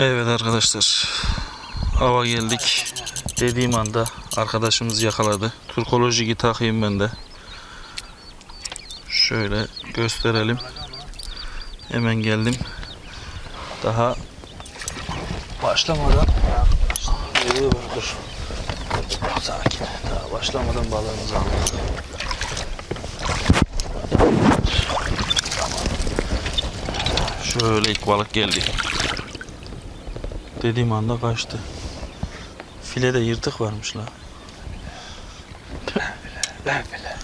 Evet arkadaşlar. Hava geldik. Dediğim anda arkadaşımız yakaladı. Turkoloji takayım ben de. Şöyle gösterelim. Hemen geldim. Daha başlamadan dur. Sakin. Daha başlamadan balığımızı aldık. Şöyle ilk balık geldi. Dediğim anda kaçtı. Filede yırtık varmış la. Lan bile.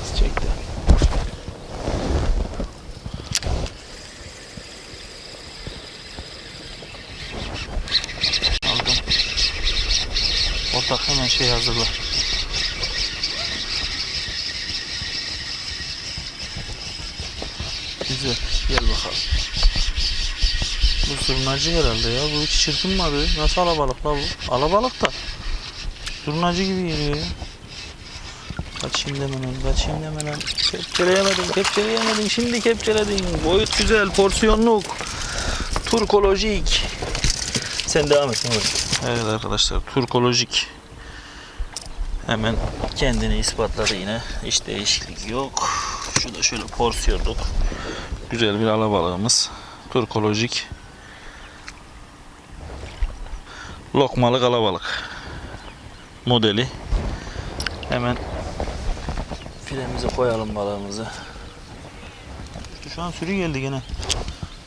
Az çekti. Aldım. Ortak hemen şey hazırla. Güzel. Gel bakalım. Bu surnacı herhalde ya. Bu hiç çırpınmadı. Nasıl alabalık la bu? Alabalık da. Surnacı gibi geliyor ya. Kaçayım demedim, kaçayım demedim. Kepçeleyemedim, kepçeleyemedim. Şimdi kepçeledim. Boyut güzel, porsiyonluk. Turkolojik. Sen devam et. Evet. arkadaşlar, turkolojik. Hemen kendini ispatladı yine. Hiç değişiklik yok. Şu da şöyle porsiyonluk. Güzel bir alabalığımız. Turkolojik. Lokmalık alabalık. Modeli. Hemen filemize koyalım balığımızı. Şu an sürü geldi gene.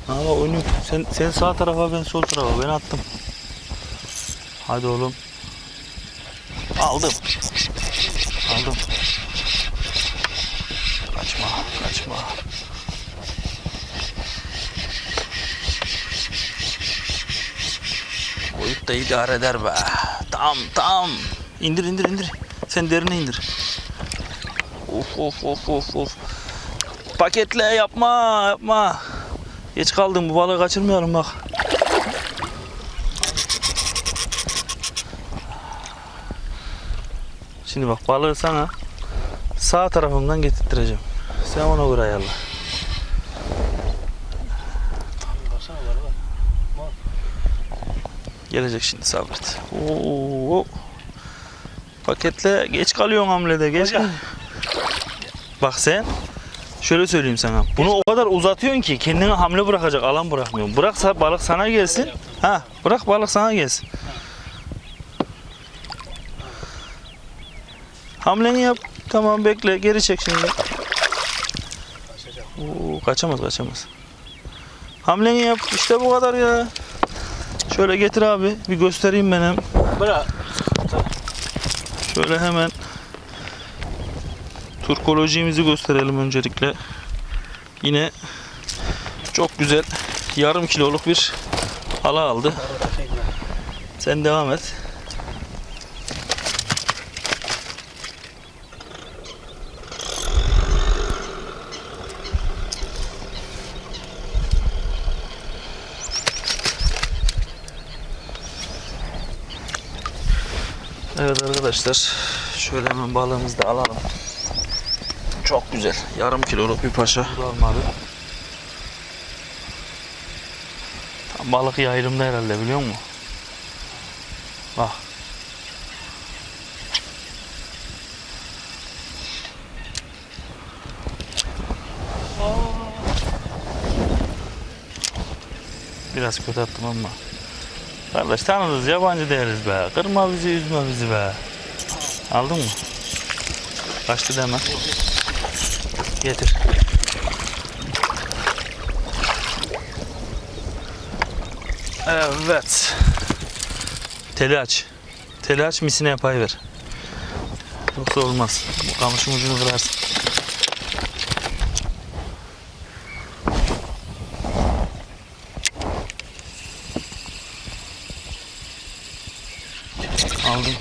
Hala oynuyor. Sen, sen sağ tarafa ben sol tarafa. Ben attım. Hadi oğlum. Aldım. Aldım. Kaçma, kaçma. Boyut da idare eder be. Tamam, tamam. İndir, indir, indir. Sen derine indir. Of of of of of. Paketle yapma yapma. Geç kaldım bu balığı kaçırmayalım bak. Şimdi bak balığı sana sağ tarafımdan getirttireceğim. Sen ona göre ayarla. Gelecek şimdi sabret. Oo. Paketle geç kalıyorsun hamlede geç. Hocam. Bak sen şöyle söyleyeyim sana. Bunu o kadar uzatıyorsun ki kendine hamle bırakacak alan bırakmıyorsun. Bıraksa balık sana gelsin. Ha, bırak balık sana gelsin. Hamleni yap. Tamam bekle. Geri çek şimdi. Oo, kaçamaz kaçamaz. Hamleni yap. İşte bu kadar ya. Şöyle getir abi. Bir göstereyim ben hem. Bırak. Şöyle hemen turkolojimizi gösterelim öncelikle. Yine çok güzel yarım kiloluk bir hala aldı. Sen devam et. Evet arkadaşlar şöyle hemen balığımızı da alalım. Çok güzel. Yarım kiloluk bir paşa. Tam balık yayılımda herhalde biliyor musun? Bak. Biraz kötü attım ama. Kardeş tanırız yabancı değiliz be. Kırma bizi üzme bizi be. Aldın mı? Kaçtı deme. Getir. Evet. Teli aç. Teli aç misine yapay ver. Yoksa olmaz. Kamışın ucunu kırarsın. Aldım.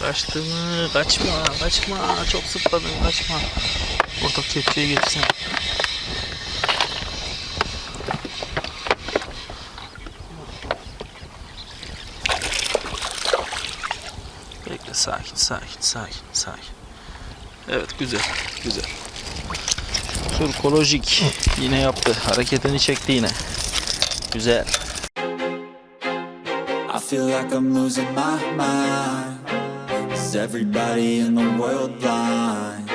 Kaçtı? Kaçma, kaçma. Çok sıkladın, kaçma. Ortak kepçeyi getirsen. Bekle, sakin, sakin, sakin, sakin. Evet, güzel, güzel. Turkolojik yine yaptı. Hareketini çekti yine. Güzel. I feel like I'm losing my mind. Is everybody in the world blind?